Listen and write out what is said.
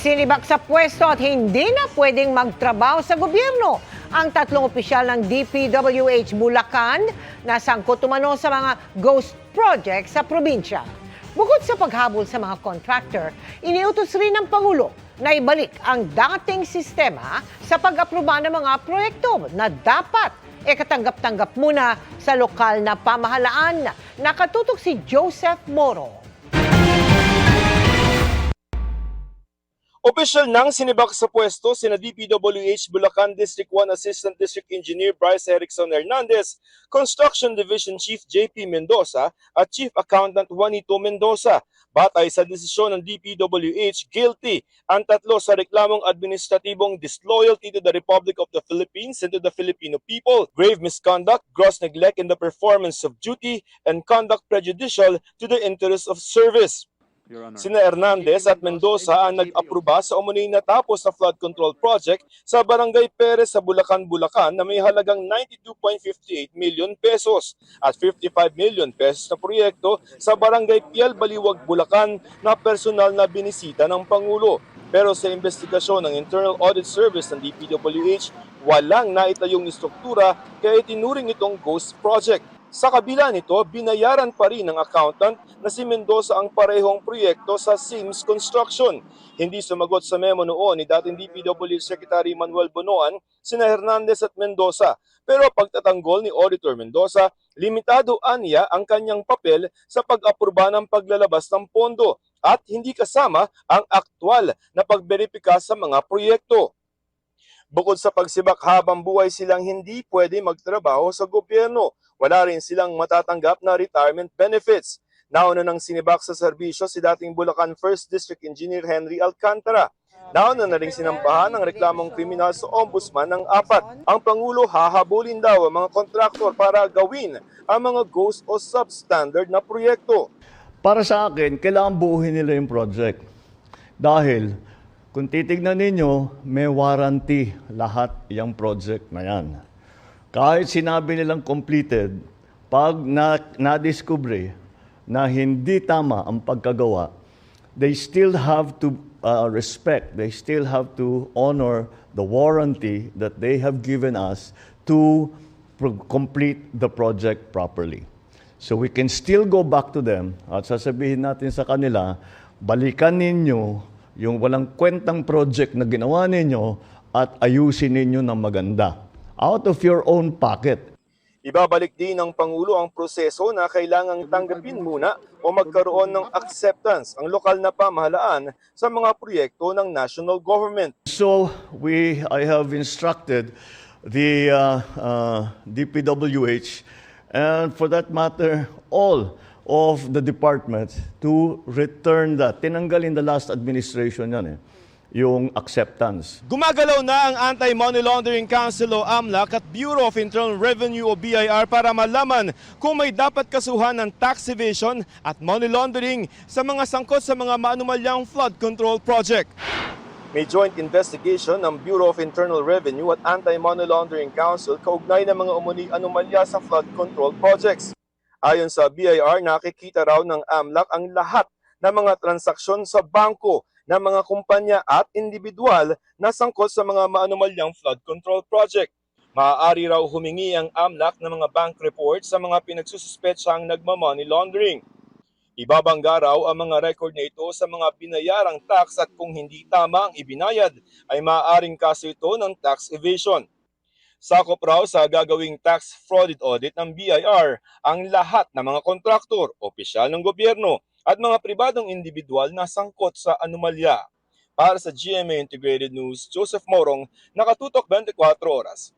Sinibak sa pwesto at hindi na pwedeng magtrabaho sa gobyerno ang tatlong opisyal ng DPWH Bulacan na sangkot umano sa mga ghost project sa probinsya. Bukod sa paghabol sa mga contractor, iniutos rin ng Pangulo na ibalik ang dating sistema sa pag-aproba ng mga proyekto na dapat e katanggap-tanggap muna sa lokal na pamahalaan. Nakatutok si Joseph Moro. Opisyal nang sinibak sa pwesto sina DPWH Bulacan District 1 Assistant District Engineer Bryce Erickson Hernandez, Construction Division Chief JP Mendoza at Chief Accountant Juanito Mendoza. Batay sa desisyon ng DPWH, guilty ang tatlo sa reklamong administratibong disloyalty to the Republic of the Philippines and to the Filipino people, grave misconduct, gross neglect in the performance of duty, and conduct prejudicial to the interest of service. Sina Hernandez at Mendoza ang nag-aproba sa umuning natapos na flood control project sa Barangay Perez sa Bulacan, Bulacan na may halagang 92.58 million pesos at 55 million pesos na proyekto sa Barangay Pial Baliwag, Bulacan na personal na binisita ng Pangulo. Pero sa investigasyon ng Internal Audit Service ng DPWH, walang naitayong istruktura kaya itinuring itong ghost project. Sa kabila nito, binayaran pa rin ng accountant na si Mendoza ang parehong proyekto sa Sims Construction. Hindi sumagot sa memo noon ni dating DPW Secretary Manuel Bonoan, sina Hernandez at Mendoza. Pero pagtatanggol ni Auditor Mendoza, limitado aniya ang kanyang papel sa pag-aproba ng paglalabas ng pondo at hindi kasama ang aktwal na pagberipika sa mga proyekto. Bukod sa pagsibak habang buhay silang hindi pwede magtrabaho sa gobyerno, wala rin silang matatanggap na retirement benefits. Nauna nang sinibak sa serbisyo si dating Bulacan 1st District Engineer Henry Alcantara. Nauna na rin sinampahan ng reklamong kriminal sa ombudsman ng apat. Ang Pangulo hahabulin daw ang mga kontraktor para gawin ang mga ghost o substandard na proyekto. Para sa akin, kailangan buuhin nila yung project. Dahil kung titignan ninyo, may warranty lahat yung project na yan. Kahit sinabi nilang completed, pag na, na-discover na hindi tama ang pagkagawa, they still have to uh, respect, they still have to honor the warranty that they have given us to complete the project properly. So we can still go back to them at sasabihin natin sa kanila, balikan ninyo yung walang kwentang project na ginawa ninyo at ayusin ninyo ng maganda. Out of your own pocket. Ibabalik din ng Pangulo ang proseso na kailangang tanggapin muna o magkaroon ng acceptance ang lokal na pamahalaan sa mga proyekto ng national government. So we, I have instructed the uh, uh, DPWH and for that matter, all of the departments to return that. Tinanggal in the last administration yan eh, yung acceptance. Gumagalaw na ang Anti-Money Laundering Council o AMLAC at Bureau of Internal Revenue o BIR para malaman kung may dapat kasuhan ng tax evasion at money laundering sa mga sangkot sa mga maanumalyang flood control project. May joint investigation ng Bureau of Internal Revenue at Anti-Money Laundering Council kaugnay ng mga umuni anomalya sa flood control projects. Ayon sa BIR, nakikita raw ng AMLAC ang lahat ng mga transaksyon sa bangko ng mga kumpanya at individual na sangkot sa mga maanumalyang flood control project. Maaari raw humingi ang AMLAC ng mga bank reports sa mga pinagsususpetsang nagma-money laundering. Ibabangga raw ang mga record na ito sa mga binayarang tax at kung hindi tama ang ibinayad ay maaaring kaso ito ng tax evasion. Sakop raw sa gagawing tax fraud audit ng BIR ang lahat ng mga kontraktor, opisyal ng gobyerno at mga pribadong individual na sangkot sa anomalya. Para sa GMA Integrated News, Joseph Morong, Nakatutok 24 Oras.